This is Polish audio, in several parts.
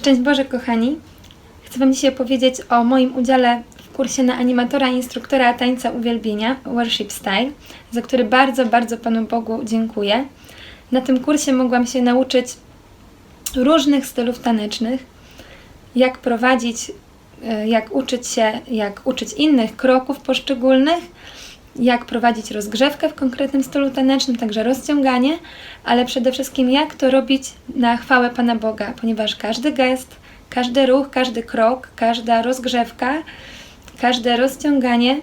Szczęść Boże, kochani! Chcę Wam dzisiaj opowiedzieć o moim udziale w kursie na animatora i instruktora tańca uwielbienia Worship Style, za który bardzo, bardzo Panu Bogu dziękuję. Na tym kursie mogłam się nauczyć różnych stylów tanecznych, jak prowadzić, e, jak uczyć się, jak uczyć innych kroków poszczególnych, jak prowadzić rozgrzewkę w konkretnym stylu tanecznym, także rozciąganie, ale przede wszystkim jak to robić na chwałę Pana Boga, ponieważ każdy gest, każdy ruch, każdy krok, każda rozgrzewka, każde rozciąganie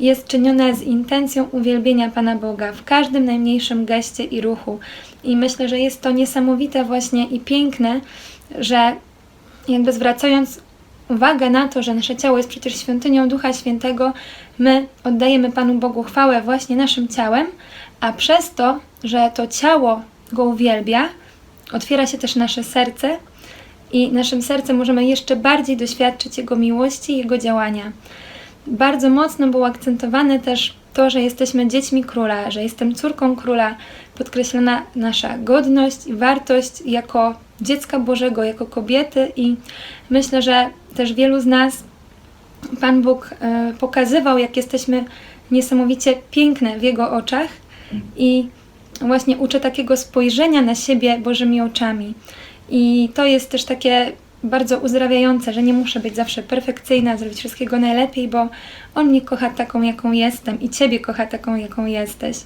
jest czynione z intencją uwielbienia Pana Boga w każdym najmniejszym geście i ruchu. I myślę, że jest to niesamowite właśnie i piękne, że jakby zwracając uwagę na to, że nasze ciało jest przecież świątynią Ducha Świętego, my oddajemy Panu Bogu chwałę właśnie naszym ciałem, a przez to, że to ciało Go uwielbia, otwiera się też nasze serce i naszym sercem możemy jeszcze bardziej doświadczyć Jego miłości i Jego działania. Bardzo mocno było akcentowane też to, że jesteśmy dziećmi króla, że jestem córką króla, podkreślona nasza godność i wartość jako dziecka Bożego, jako kobiety i myślę, że też wielu z nas Pan Bóg e, pokazywał, jak jesteśmy niesamowicie piękne w Jego oczach i właśnie uczy takiego spojrzenia na siebie Bożymi oczami. I to jest też takie bardzo uzdrawiające, że nie muszę być zawsze perfekcyjna, zrobić wszystkiego najlepiej, bo On mnie kocha taką, jaką jestem i Ciebie kocha taką, jaką jesteś.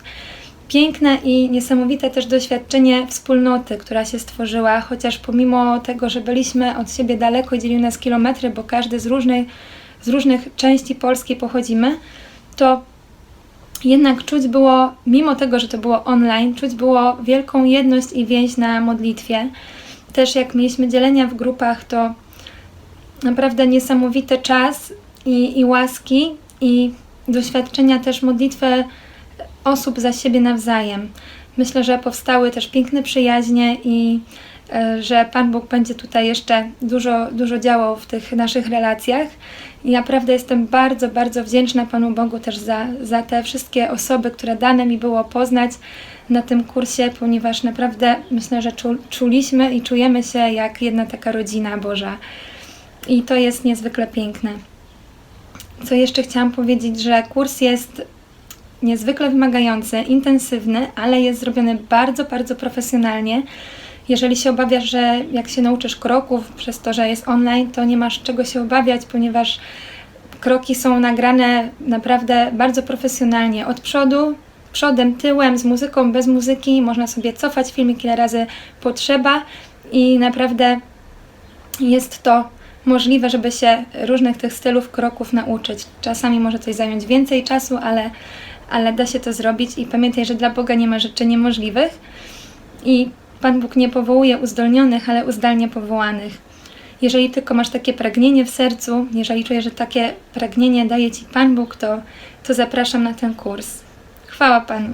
Piękne i niesamowite też doświadczenie wspólnoty, która się stworzyła, chociaż pomimo tego, że byliśmy od siebie daleko dzieliły nas kilometry, bo każdy z różnej, z różnych części Polski pochodzimy, to jednak czuć było, mimo tego, że to było online, czuć było wielką jedność i więź na modlitwie. Też jak mieliśmy dzielenia w grupach, to naprawdę niesamowity czas i, i łaski i doświadczenia też modlitwy osób za siebie nawzajem. Myślę, że powstały też piękne przyjaźnie i że Pan Bóg będzie tutaj jeszcze dużo, dużo działał w tych naszych relacjach. I naprawdę jestem bardzo, bardzo wdzięczna Panu Bogu też za, za te wszystkie osoby, które dane mi było poznać na tym kursie, ponieważ naprawdę myślę, że czu, czuliśmy i czujemy się jak jedna taka rodzina Boża. I to jest niezwykle piękne. Co jeszcze chciałam powiedzieć, że kurs jest niezwykle wymagający, intensywny, ale jest zrobiony bardzo, bardzo profesjonalnie. Jeżeli się obawiasz, że jak się nauczysz kroków przez to, że jest online, to nie masz czego się obawiać, ponieważ kroki są nagrane naprawdę bardzo profesjonalnie. Od przodu, przodem, tyłem, z muzyką, bez muzyki. Można sobie cofać filmik ile razy potrzeba i naprawdę jest to możliwe, żeby się różnych tych stylów kroków nauczyć. Czasami może coś zająć więcej czasu, ale, ale da się to zrobić i pamiętaj, że dla Boga nie ma rzeczy niemożliwych i Pan Bóg nie powołuje uzdolnionych, ale uzdalnia powołanych. Jeżeli tylko masz takie pragnienie w sercu, jeżeli czujesz, że takie pragnienie daje Ci Pan Bóg, to, to zapraszam na ten kurs. Chwała Panu.